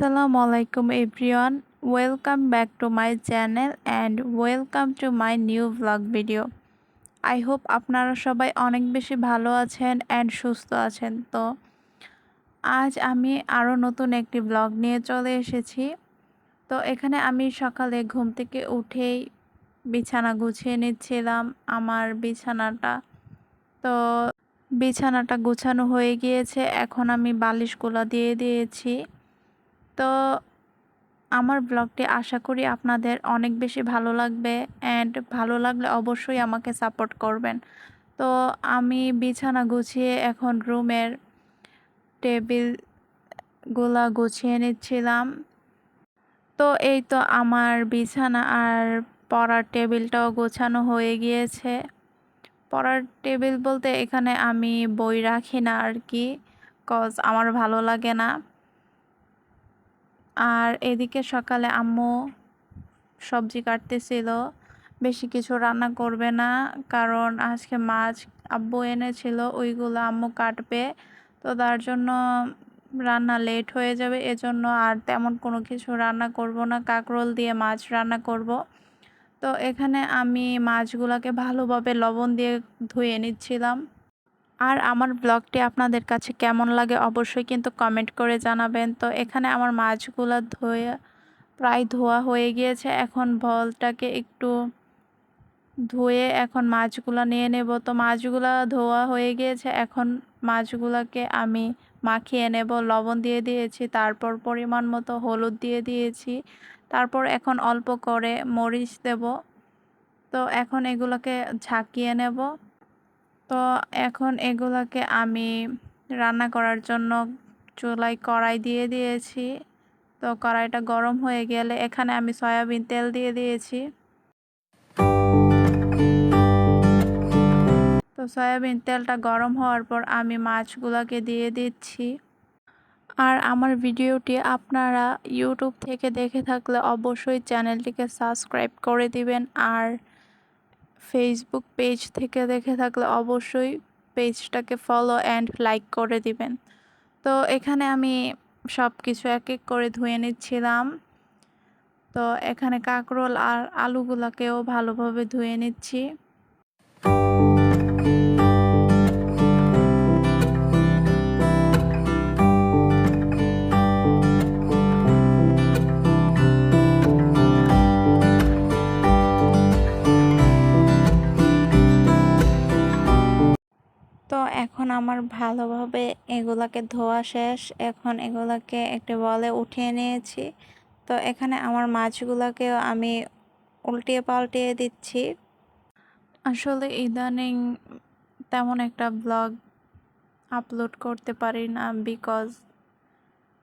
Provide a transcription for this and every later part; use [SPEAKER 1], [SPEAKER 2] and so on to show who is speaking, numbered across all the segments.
[SPEAKER 1] আসসালামু আলাইকুম, everyone. Welcome back to my channel and welcome to my new blog video. I hope আপনারা সবাই অনেক বেশি ভালো আছেন অ্যান্ড সুস্থ আছেন। তো আজ আমি আরও নতুন একটি ব্লগ নিয়ে চলে এসেছি। তো এখানে আমি সকালে ঘুম থেকে উঠেই বিছানা গুছিয়ে নিচ্ছিলাম আমার বিছানাটা। তো বিছানাটা গুছানো হয়ে গিয়েছে, এখন আমি বালিশগুলো দিয়ে দিয়েছি। তো আমার ব্লগটি আশা করি আপনাদের অনেক বেশি ভালো লাগবে অ্যান্ড ভালো লাগলে অবশ্যই আমাকে সাপোর্ট করবেন। তো আমি বিছানা গুছিয়ে এখন রুমের টেবিলগুলা গুছিয়ে নিচ্ছিলাম। তো এই তো আমার বিছানা আর পড়ার টেবিলটাও গোছানো হয়ে গিয়েছে। পড়ার টেবিল বলতে এখানে আমি বই রাখি না আর কি কজ আমার ভালো লাগে না। আর এদিকে সকালে আম্মু সবজি কাটতেছিল। বেশি কিছু রান্না করবে না, কারণ আজকে মাছ আব্বু এনেছিল, ওইগুলো আম্মু কাটবে। তো তার জন্য রান্না লেট হয়ে যাবে, এজন্য আর তেমন কোনো কিছু রান্না করব না। কাকরোল দিয়ে মাছ রান্না করব। তো এখানে আমি মাছগুলোকে ভালোভাবে লবণ দিয়ে ধুয়ে নিচ্ছিলাম। আর আমার ব্লগটি আপনাদের কাছে কেমন লাগে অবশ্যই কিন্তু কমেন্ট করে জানাবেন। তো এখানে আমার মাছগুলো ধুয়ে, প্রায় ধোয়া হয়ে গিয়েছে। এখন ভলটাকে একটু ধুয়ে এখন মাছগুলো নিয়ে নেব। তো মাছগুলো ধোয়া হয়ে গিয়েছে। এখন মাছগুলোকে আমি মাখিয়ে নেব। লবণ দিয়ে দিয়েছি, তারপর পরিমাণ মতো হলুদ দিয়ে দিয়েছি। তারপর এখন অল্প করে মরিচ দেব। তো এখন এগুলোকে ঝাঁকিয়ে নেব। তো এখন এগুলোকে আমি রান্না করার জন্য চুলায় কড়াই দিয়ে দিয়েছি। তো কড়াইটা গরম হয়ে গেলে এখানে আমি সয়াবিন তেল দিয়ে দিয়েছি। তো সয়াবিন তেলটা গরম হওয়ার পর আমি মাছগুলোকে দিয়ে দিচ্ছি। আর আমার ভিডিওটি আপনারা ইউটিউব থেকে দেখে থাকলে অবশ্যই চ্যানেলটিকে সাবস্ক্রাইব করে দিবেন। আর ফেসবুক পেজ থেকে দেখে থাকলে অবশ্যই পেজটাকে ফলো অ্যান্ড লাইক করে দিবেন। তো এখানে আমি সব কিছু এক এক করে ধুয়ে নিচ্ছিলাম। তো এখানে কাঁকরোল আর আলুগুলোকেও ভালোভাবে ধুয়ে নিচ্ছি। আমার ভালোভাবে এগুলাকে ধোয়া শেষ। এখন এগুলাকে একটি বলে উঠিয়ে নিয়েছি। তো এখানে আমার মাছগুলোকেও আমি উল্টিয়ে পাল্টিয়ে দিচ্ছি। আসলে ইদানিং তেমন একটা ব্লগ আপলোড করতে পারি না বিকজ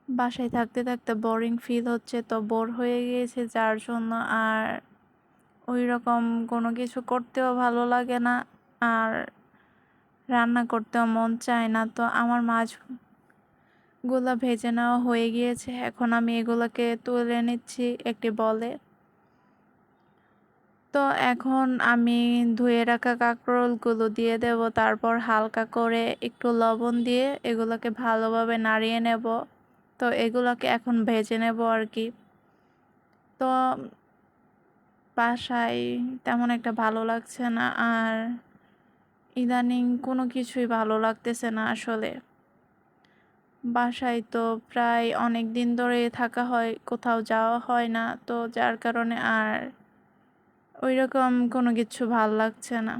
[SPEAKER 1] বাসায় থাকতে থাকতে বোরিং ফিল হচ্ছে, তো বোর হয়ে গিয়েছে যার জন্য আর ওই রকম কোনো কিছু করতেও ভালো লাগে না। আর রান্না করতেও মন চায় না, তো আমার মাছগুলো ভেজে নেওয়া হয়ে গিয়েছে। এখন আমি এগুলোকে তুলে নিচ্ছি একটি বলে। তো এখন আমি ধুয়ে রাখা কাঁকরোলগুলো দিয়ে দেব, তারপর হালকা করে একটু লবণ দিয়ে এগুলোকে ভালোভাবে নাড়িয়ে নেব। তো এগুলোকে এখন ভেজে নেব আর কি। তো বাসায় তেমন একটা ভালো লাগছে না, আর ইদানিং কোনো কিছুই ভালো লাগতেছে না আসলে। বাসায় তো প্রায় অনেক দিন ধরে থাকা হয়, কোথাও যাওয়া হয় না, তো যার কারণে আর ওই রকম কোনো কিছু ভালো লাগছে না।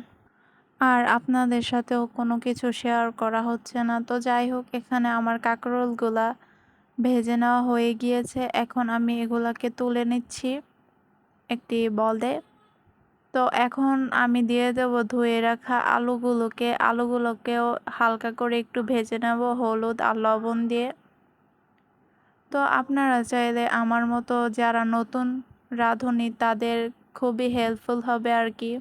[SPEAKER 1] আর আপনাদের সাথেও কোনো কিছু শেয়ার করা হচ্ছে না, তো যাই হোক, এখানে আমার কাঁকরোলগুলা ভেজে নেওয়া হয়ে গিয়েছে। এখন আমি এগুলাকে তুলে নিচ্ছি একটি বলে তো এখন আমি দিয়ে দেব ধুয়ে রাখা আলুগুলোকে, আলুগুলোকেও হালকা করে একটু ভেজে নেব হলুদ আর লবণ দিয়ে। তো আপনারা চাইলে আমার মতো যারা নতুন রাঁধুনি তাদের খুবই হেল্পফুল হবে আর কি।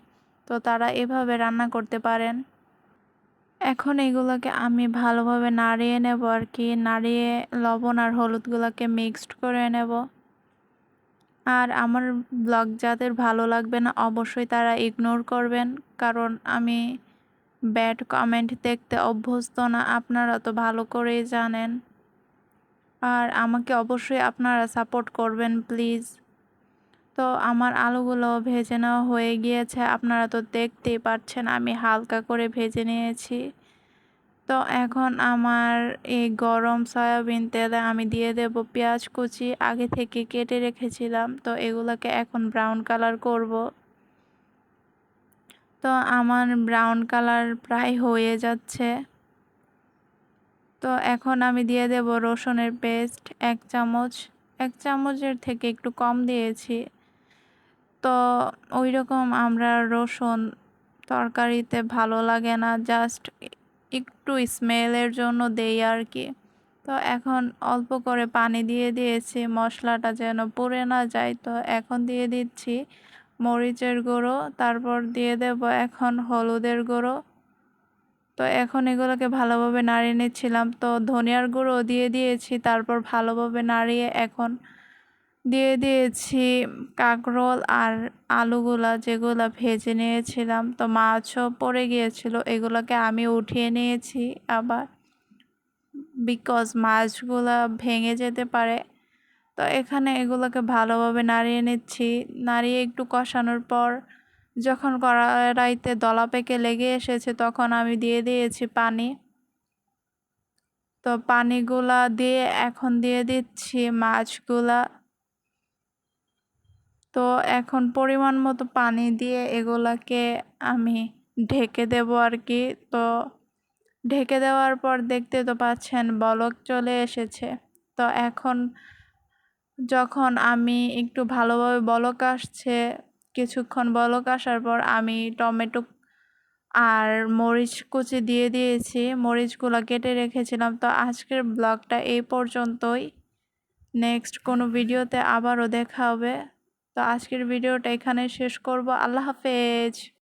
[SPEAKER 1] তো তারা এভাবে রান্না করতে পারেন। এখন এগুলোকে আমি ভালোভাবে নাড়িয়ে নেব আর কি। নাড়িয়ে লবণ আর হলুদগুলোকে মিক্সড করে নেব। আর আমার ব্লগ যাদের ভালো লাগবে না, অবশ্যই তারা ইগনোর করবেন। কারণ আমি ব্যাড কমেন্ট দেখতে অভ্যস্ত না, আপনারা তো ভালো করেই জানেন। আর আমাকে অবশ্যই আপনারা সাপোর্ট করবেন প্লিজ তো আমার আলুগুলো ভেজে নেওয়া হয়ে গিয়েছে, আপনারা তো দেখতেই পাচ্ছেন, আমি হালকা করে ভেজে নিয়েছি। তো এখন আমার এই গরম সয়াবিন তেলে আমি দিয়ে দেব পেঁয়াজ কুচি, আগে থেকে কেটে রেখেছিলাম। তো এগুলোকে এখন ব্রাউন কালার করব। তো আমার ব্রাউন কালার প্রায় হয়ে যাচ্ছে। তো এখন আমি দিয়ে দেব রসুনের পেস্ট এক চামচ। এক চামচের থেকে একটু কম দিয়েছি। তো ওই রকম আমরা রসুন তরকারিতে ভালো লাগে না জাস্ট একটু স্মেলের জন্য দেই আর কি। তো এখন অল্প করে পানি দিয়ে দিয়েছি, মশলাটা যেন পুড়ে না যায়। তো এখন দিয়ে দিচ্ছি মরিচের গুঁড়ো, তারপর দিয়ে দেব এখন হলুদের গুঁড়ো। তো এখন এগুলোকে ভালোভাবে নাড়িয়ে নিচ্ছিলাম। তো ধনিয়ার গুঁড়ো দিয়ে দিয়েছি, তারপর ভালোভাবে নাড়িয়ে এখন দিয়ে দিয়েছি কাঁকরোল আর আলুগুলা যেগুলো ভেজে নিয়েছিলাম। তো মাছও পড়ে গিয়েছিল, এগুলোকে আমি উঠিয়ে নিয়েছি আবার বিকজ মাছগুলা ভেঙে যেতে পারে। তো এখানে এগুলোকে ভালোভাবে নাড়িয়ে নিচ্ছি। নাড়িয়ে একটু কষানোর পর যখন কড়াইতে দলা পেকে লেগে এসেছে তখন আমি দিয়ে দিয়েছি পানি। তো পানিগুলা দিয়ে এখন দিয়ে দিচ্ছি মাছগুলা। তো এখন পরিমাণ মতো পানি দিয়ে এগুলাকে আমি ঢেকে দেব আর কি। তো ঢেকে দেওয়ার পর দেখতে তো পাচ্ছেন বলক চলে এসেছে। তো এখন যখন আমি একটু ভালোভাবে বলক আসছে, কিছুক্ষণ বলক আসার পর আমি টমেটো আর মরিচ কুচি দিয়ে দিয়েছি। মরিচগুলো কেটে রেখেছিলাম। তো আজকের ব্লগটা এই পর্যন্তই। নেক্সট কোনো ভিডিওতে আবারও দেখা হবে। তো আজকের ভিডিওটা এখানে শেষ করব। আল্লাহ হাফেজ।